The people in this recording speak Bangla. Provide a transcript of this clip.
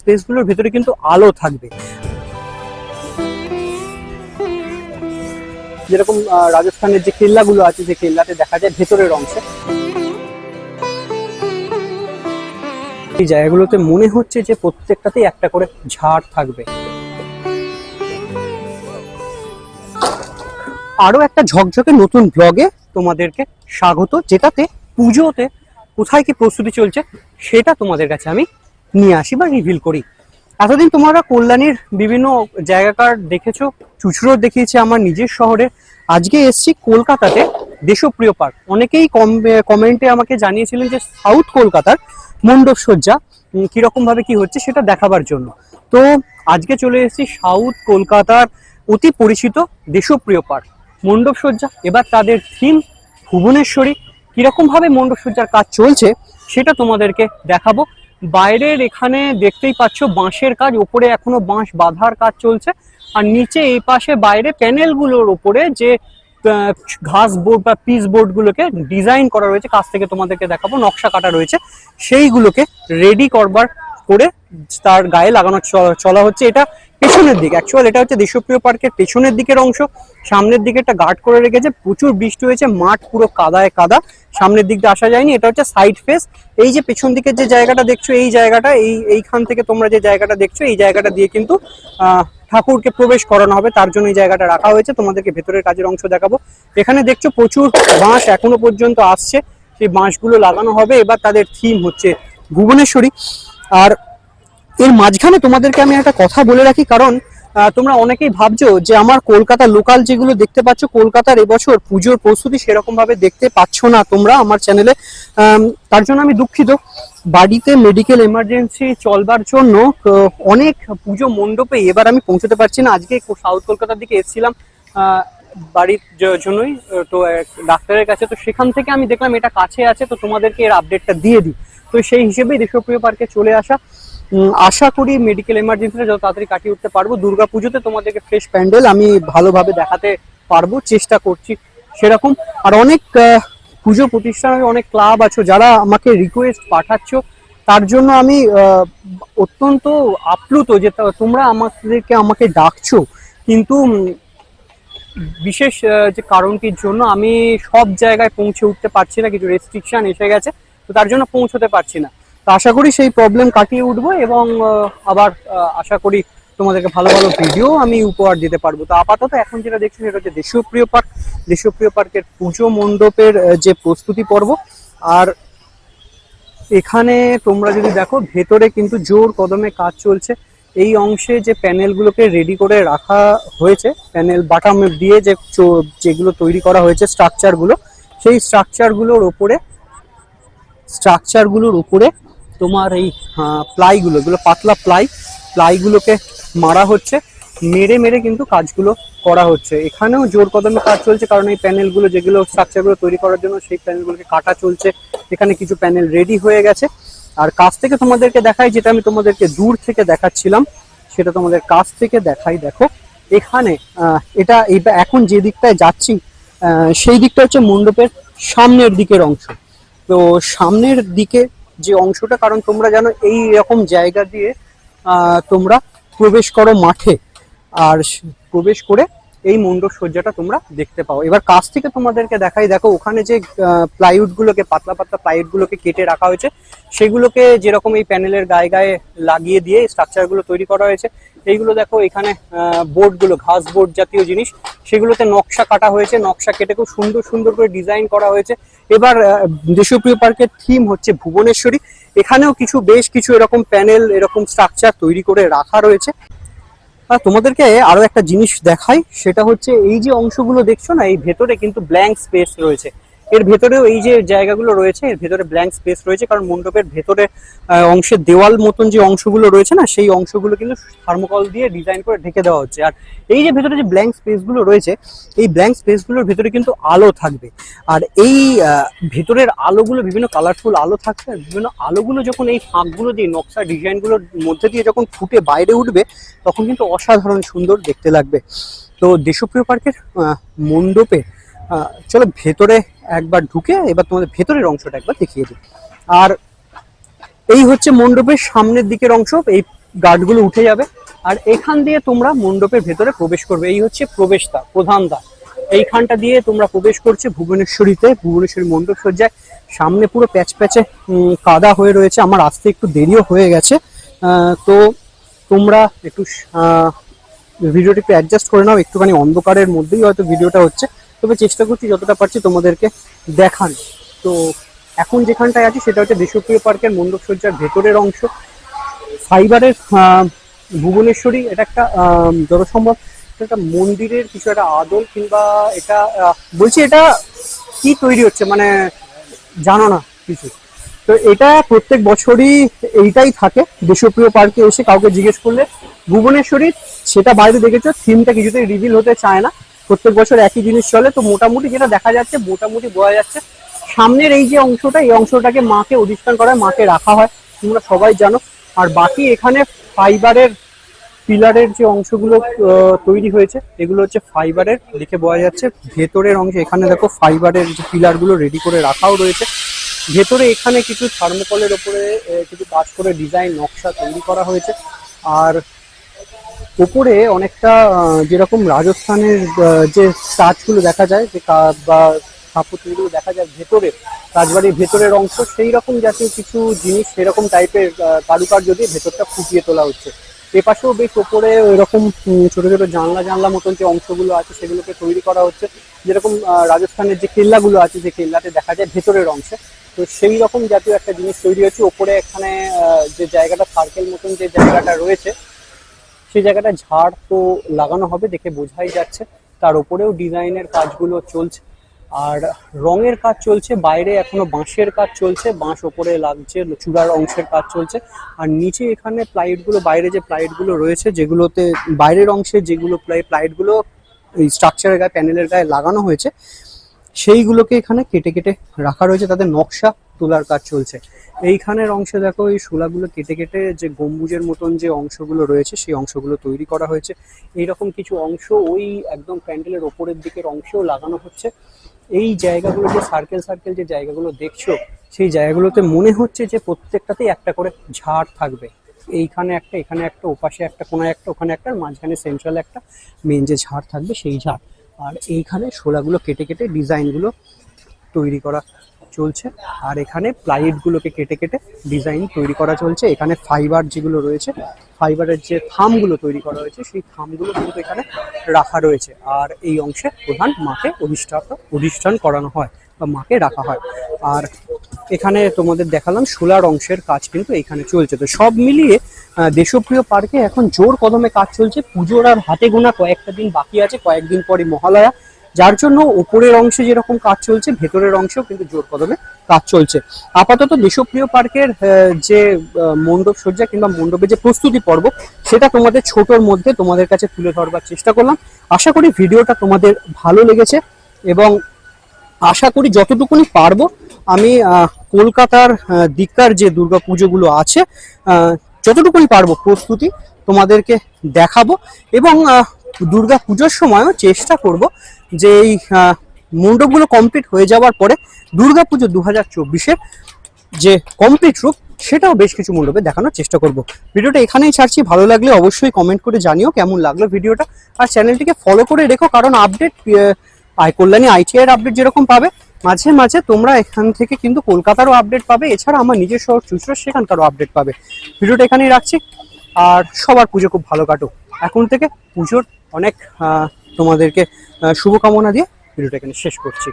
স্পেসগুলোর ভেতরে কিন্তু আলো থাকবে। যেরকম রাজস্থানের যে কেল্লাগুলো আছে যে কেল্লাতে দেখা যায় ভেতরের অংশে। এই জায়গাগুলোতে মনে হচ্ছে যে প্রত্যেকটাতেই একটা করে ঝাড় থাকবে। আরও একটা ঝকঝকে নতুন ব্লগে তোমাদেরকে স্বাগত, যেটাতে পুজোতে কোথায় কি প্রস্তুতি চলছে সেটা তোমাদের কাছে আমি নিয়ে আসি বা রিভিল করি। এতদিন তোমরা কল্যাণীর বিভিন্ন জায়গাকার দেখেছ চুচড়ো দেখিয়েছে আমার নিজের শহরে। আজকে এসছি কলকাতাতে দেশপ্রিয় পার্ক। অনেকেই কম কমেন্টে আমাকে জানিয়েছিলেন যে সাউথ কলকাতার মণ্ডপ সজ্জা উম, কীরকম ভাবে কি হচ্ছে সেটা দেখাবার জন্য। তো আজকে চলে এসেছি সাউথ কলকাতার অতি পরিচিত দেশপ্রিয় পার্ক মণ্ডপ সজ্জা এবার তাদের থিম ভুবনেশ্বরী। কীরকম ভাবে মণ্ডপ সজ্জার কাজ চলছে সেটা তোমাদেরকে দেখাবো। বাইরের এখানে দেখতেই পাচ্ছ বাঁশের কাজ, ওপরে এখনও বাঁশ বাঁধার কাজ চলছে। আর নিচে এই পাশে বাইরে প্যানেলগুলোর ওপরে যে ঘাস বোর্ড বা পিস বোর্ডগুলোকে ডিজাইন করা রয়েছে, কাছ থেকে তোমাদেরকে দেখাবো, নকশা কাটা রয়েছে। সেইগুলোকে রেডি করবার করে তার গায়ে লাগানো চলা হচ্ছে। এটা পেছনের দিক। অ্যাকচুয়াল এটা হচ্ছে দেশপ্রিয় পার্কের পেছনের দিকের অংশ। সামনের দিকে একটা গার্ড করে রেখেছে। প্রচুর বৃষ্টি হয়েছে, মাঠ পুরো কাদায় কাদা। সামনের দিক দিয়ে আসা যায়নি। এটা হচ্ছে সাইড ফেস এই যে পেছন দিকের যে জায়গাটা দেখছ, এই জায়গাটা, এই, এইখান থেকে তোমরা যে জায়গাটা দেখছ, এই জায়গাটা দিয়ে কিন্তু ঠাকুরকে প্রবেশ করানো হবে। তার জন্য এই জায়গাটা রাখা হয়েছে। তোমাদেরকে ভেতরের কাজের অংশ দেখাবো। এখানে দেখছ প্রচুর বাঁশ এখনও পর্যন্ত আসছে। সেই বাঁশগুলো লাগানো হবে। এবার তাদের থিম হচ্ছে ভুবনেশ্বরী। আর এর মাঝখানে তোমাদেরকে আমি একটা কথা বলে রাখি, কারণ তোমরা অনেকেই ভাবছ যে আমার কলকাতা লোকাল যেগুলো দেখতে পাচ্ছ, কলকাতার এবছর পুজোর প্রস্তুতি সেরকম ভাবে দেখতে পাচ্ছ না তোমরা আমার চ্যানেলে তার জন্য আমি দুঃখিত। বাড়িতে মেডিকেল এমার্জেন্সি চলবার জন্য অনেক পুজো মণ্ডপে এবার আমি পৌঁছতে পারছি না। আজকে সাউথ কলকাতার দিকে এসেছিলাম বাড়ির জন্যই তো ডাক্তারের কাছে। তো সেখান থেকে আমি দেখলাম এটা কাছে আছে, তো তোমাদেরকে এর আপডেটটা দিয়ে দিই। তো সেই হিসেবেই দেশপ্রিয় পার্কে চলে আসা। আশা করি মেডিকেল এমার্জেন্সিটা যত তাড়াতাড়ি কাটিয়ে উঠতে পারব। দুর্গা পুজোতে তোমাদেরকে ফ্রেশ প্যান্ডেল আমি ভালোভাবে দেখাতে পারব, চেষ্টা করছি সেরকম। আর অনেক পুজো প্রতিষ্ঠানের অনেক ক্লাব আছো যারা আমাকে রিকোয়েস্ট পাঠাচ্ছ। তার জন্য আমি অত্যন্ত আপ্লুত যে তোমরা আমাদেরকে আমাকে ডাকছো। কিন্তু বিশেষ যে কারণটির জন্য আমি সব জায়গায় পৌঁছে উঠতে পারছি না, কিছু রেস্ট্রিকশন এসে গেছে। তো তার জন্য পৌঁছতে পারছি না। তো আশা করি সেই প্রবলেম কাটিয়ে উঠবো এবং আবার আশা করি তোমাদেরকে ভালো ভালো ভিডিও আমি উপহার দিতে পারব। তো আপাতত এখন যেটা দেখছি সেটা হচ্ছে দেশীয় প্রিয় পার্ক। দেশীয় প্রিয় পার্কের পুজো মণ্ডপের যে প্রস্তুতি পর্ব, আর এখানে তোমরা যদি দেখো, ভেতরে কিন্তু জোর কদমে কাজ চলছে। এই অংশে যে প্যানেলগুলোকে রেডি করে রাখা হয়েছে, প্যানেল বাটাম দিয়ে যে যেগুলো তৈরি করা হয়েছে স্ট্রাকচারগুলো সেই স্ট্রাকচারগুলোর ওপরে স্ট্রাকচারগুলোর উপরে তোমার এই প্লাইগুলো, এগুলো পাতলা প্লাই, প্লাইগুলোকে মারা হচ্ছে, মেরে মেরে কিন্তু কাজগুলো করা হচ্ছে। এখানেও জোর কদমে কাজ চলছে, কারণ এই প্যানেলগুলো যেগুলো স্ট্রাকচারগুলো তৈরি করার জন্য সেই প্যানেলগুলোকে কাটা চলছে। এখানে কিছু প্যানেল রেডি হয়ে গেছে। আর কাছ থেকে তোমাদেরকে দেখাই, যেটা আমি তোমাদেরকে দূর থেকে দেখাচ্ছিলাম, সেটা তোমাদের কাছ থেকে দেখাই, দেখো। এখানে এটা এখন যে দিকটায় যাচ্ছি সেই দিকটা হচ্ছে মণ্ডপের সামনের দিকের অংশ। তো সামনের দিকে যে অংশটা, কারণ তোমরা জানো এই রকম জায়গা দিয়ে তোমরা প্রবেশ করো মাঠে। আর প্রবেশ করে এই মণ্ডপ সজ্জাটা তোমরা দেখতে পাও। এবার কাছ থেকে তোমাদেরকে দেখাই, দেখো ওখানে যে প্লাইউড গুলোকে পাতলা পাতলা প্লাইউড গুলোকে কেটে রাখা হয়েছে, সেগুলোকে যেরকম এই প্যানেলের গায়ে গায়ে লাগিয়ে দিয়ে স্ট্রাকচারগুলো তৈরি করা হয়েছে, এইগুলো দেখো এখানে বোর্ডগুলো ঘাস বোর্ড জাতীয় জিনিস, সেগুলোতে নকশা কাটা হয়েছে, নকশা কেটে খুব সুন্দর সুন্দর করে ডিজাইন করা হয়েছে। এবার দেশপ্রিয় পার্কের থিম হচ্ছে ভুবনেশ্বরী। এখানেও কিছু, বেশ কিছু এরকম প্যানেল, এরকম স্ট্রাকচার তৈরি করে রাখা রয়েছে। তোমাদেরকে আরও একটা জিনিস দেখাই, সেটা হচ্ছে এই যে অংশগুলো দেখছ না, এই ভেতরে কিন্তু ব্ল্যাঙ্ক স্পেস রয়েছে। এর ভেতরেও এই যে জায়গাগুলো রয়েছে, এর ভেতরে ব্ল্যাঙ্ক স্পেস রয়েছে, কারণ মণ্ডপের ভেতরে অংশের দেওয়াল মতন যে অংশগুলো রয়েছে না, সেই অংশগুলো কিন্তু থার্মোকল দিয়ে ডিজাইন করে ঢেকে দেওয়া হচ্ছে। আর এই যে ভেতরে যে ব্ল্যাঙ্ক স্পেসগুলো রয়েছে, এই ব্ল্যাঙ্ক স্পেসগুলোর ভেতরে কিন্তু আলো থাকবে। আর এই ভেতরের আলোগুলো বিভিন্ন কালারফুল আলো থাকবে আর বিভিন্ন আলোগুলো যখন এই ফাঁকগুলো দিয়ে নকশা ডিজাইনগুলোর মধ্যে দিয়ে যখন ফুটে বাইরে উঠবে, তখন কিন্তু অসাধারণ সুন্দর দেখতে লাগবে। তো দেশপ্রিয় পার্কের মণ্ডপে চলো ভেতরে একবার ঢুকে এবার তোমাদের ভেতরের অংশটা একবার দেখিয়ে দিই। আর এই হচ্ছে মণ্ডপের সামনের দিকের অংশ এই গার্ডগুলো উঠে যাবে। আর এখান দিয়ে তোমরা মণ্ডপের ভেতরে প্রবেশ করবে। এই হচ্ছে প্রবেশদ্বার প্রধান দ্বার। এইখানটা দিয়ে তোমরা প্রবেশ করছে ভুবনেশ্বরীতে। ভুবনেশ্বরী মণ্ডপ সজ্জায় সামনে পুরো প্যাচ প্যাচে কাদা হয়ে রয়েছে। আমার আসতে একটু দেরিও হয়ে গেছে। তো তোমরা একটু আহ, ভিডিওটি একটু অ্যাডজাস্ট করে নাও। একটুখানি অন্ধকারের মধ্যেই হয়তো ভিডিওটা হচ্ছে। তবে চেষ্টা করছি যতটা পারছি তোমাদেরকে দেখান তো এখন যেখানটায় আছি সেটা হচ্ছে দেশপ্রিয় পার্কের মণ্ডপ সজ্জার ভেতরের অংশ। ফাইবারের ভুবনেশ্বরী, এটা একটা যত সম্ভব একটা মন্দিরের কিছু একটা আদল কিংবা এটা বলছি এটা কি তৈরি হচ্ছে মানে জানো না কিছু। তো এটা প্রত্যেক বছরই এইটাই থাকে দেশপ্রিয় পার্কে এসে কাউকে জিজ্ঞেস করলে ভুবনেশ্বরী, সেটা বাইরে দেখেছ, থিমটা কিছুতেই রিভিল হতে চায় না। প্রত্যেক বছর একই জিনিস চলে, তো মোটামুটি যেটা দেখা যাচ্ছে, মোটামুটি বোঝা যাচ্ছে, সামনের এই যে অংশটা, এই অংশটাকে মাকে অধিষ্ঠান করা মাকে রাখা হয়, তোমরা সবাই জানো। আর বাকি এখানে ফাইবারের পিলারের যে অংশগুলো তৈরি হয়েছে, এগুলো হচ্ছে ফাইবারের, দেখে বোঝা যাচ্ছে। ভেতরের অংশ, এখানে দেখো ফাইবারের যে পিলারগুলো রেডি করে রাখাও রয়েছে। ভেতরে এখানে কিছু থার্মোকলের ওপরে কিছু কাজ করে ডিজাইন নকশা তৈরি করা হয়েছে। আর ওপরে অনেকটা যেরকম রাজস্থানের যে টাচগুলো দেখা যায় যে বা স্থাপত্যগুলো দেখা যায় ভেতরে রাজবাড়ির ভেতরের অংশ সেই রকম জাতীয় কিছু জিনিস সেরকম টাইপের কারুকার্য দিয়ে ভেতরটা ফুটিয়ে তোলা হচ্ছে। এপাশেও বেশ ওপরে এরকম উম, ছোট ছোট জানলা জানলা মতন যে অংশগুলো আছে সেগুলোকে তৈরি করা হচ্ছে। যেরকম রাজস্থানের যে কেল্লাগুলো আছে যে কেল্লাতে দেখা যায় ভেতরের অংশে। তো সেই রকম জাতীয় একটা জিনিস তৈরি হচ্ছে ওপরে এখানে যে জায়গাটা সার্কেল মতন যে জায়গাটা রয়েছে সেই জায়গাটা ঝাড় তো লাগানো হবে দেখে বোঝাই যাচ্ছে। তার উপরেও ডিজাইনের কাজগুলো চলছে। আর রঙের কাজ চলছে, বাইরে এখনও বাঁশের কাজ চলছে, বাঁশ ওপরে লাগছে, চূড়ার অংশের কাজ চলছে। আর নিচে এখানে প্লাইটগুলো, বাইরে যে প্লাইটগুলো রয়েছে, যেগুলোতে বাইরের অংশে যেগুলো প্লাই প্লাইটগুলো এই স্ট্রাকচারের গায়ে, প্যানেলের গায়ে লাগানো হয়েছে, সেইগুলোকে এখানে কেটে কেটে রাখা রয়েছে। তাদের নকশা তোলার কাজ চলছে। এইখানের অংশে দেখো, এই শোলাগুলো কেটে কেটে যে গম্বুজের মতন যে অংশগুলো রয়েছে, সেই অংশগুলো তৈরি করা হয়েছে। এইরকম কিছু অংশ ওই একদম প্যান্ডেলের ওপরের দিকের অংশেও লাগানো হচ্ছে। এই জায়গাগুলো যে সার্কেল সার্কেল যে জায়গাগুলো দেখছ, সেই জায়গাগুলোতে মনে হচ্ছে যে প্রত্যেকটাতেই একটা করে ঝাড় থাকবে। এইখানে একটা, এখানে একটা, ওপাশে একটা কোনো একটা, ওখানে একটা মাঝখানে সেন্ট্রাল একটা মেন যে ঝাড় থাকবে সেই ঝাড়। আর এইখানে শোলাগুলো কেটে কেটে ডিজাইনগুলো তৈরি করা চলছে। আর এখানে প্লাইউডগুলোকে কেটে কেটে ডিজাইন তৈরি করা চলছে। এখানে ফাইবার যেগুলো রয়েছে, ফাইবারের যে থামগুলো তৈরি করা হয়েছে, সেই থামগুলো কিন্তু এখানে রাখা রয়েছে। আর এই অংশে প্রধান মাকে অধিষ্ঠান অধিষ্ঠান করানো হয় বা মাকে রাখা হয়। আর এখানে তোমাদের দেখালাম সোলার অংশের কাজ কিন্তু এখানে চলছে। তো সব মিলিয়ে দেশপ্রিয় পার্কে এখন জোর কদমে কাজ চলছে। পুজোর আর হাতে গোনা কয়েকটা দিন বাকি আছে। কয়েকদিন পরে মহালয়া। যার জন্য উপরের অংশে যেরকম কাজ চলছে, ভেতরের অংশেও কিন্তু জোর কদমে কাজ চলছে। আপাতত দেশপ্রিয় পার্কের যে মণ্ডপ সজ্জা কিংবা মণ্ডপের যে প্রস্তুতি পর্ব, সেটা তোমাদের ছোটর মধ্যে তোমাদের কাছে তুলে ধরবার চেষ্টা করলাম। আশা করি ভিডিওটা তোমাদের ভালো লেগেছে এবং আশা করি যতটুকুনি পারব, আমি কলকাতার দিককার যে দুর্গা পুজোগুলো আছে যতটুকুনি পারব প্রস্তুতি তোমাদেরকে দেখাবো এবং দুর্গা পুজোর সময়ও চেষ্টা করব যে এই মণ্ডপগুলো কমপ্লিট হয়ে যাওয়ার পরে দুর্গা পুজো দু হাজার চব্বিশের যে কমপ্লিট রূপ, সেটাও বেশ কিছু মণ্ডপে দেখানোর চেষ্টা করব। ভিডিওটা এখানেই ছাড়ছি। ভালো লাগলে অবশ্যই কমেন্ট করে জানিও কেমন লাগল ভিডিওটা। আর চ্যানেলটিকে ফলো করে রেখো, কারণ আপডেট আয় কল্যাণী আইটিআই এর আপডেট যেরকম পাবে, মাঝে মাঝে তোমরা এখান থেকে কিন্তু কলকাতারও আপডেট পাবে। এছাড়া আমার নিজের শহর চুচড়ো সেখানকারও আপডেট পাবে। ভিডিওটা এখানেই রাখছি। আর সবার পুজো খুব ভালো কাটুক। এখন থেকে পুজোর অনেক তোমাদেরকে শুভকামনা দিয়ে ভিডিওটা এখানে শেষ করছি।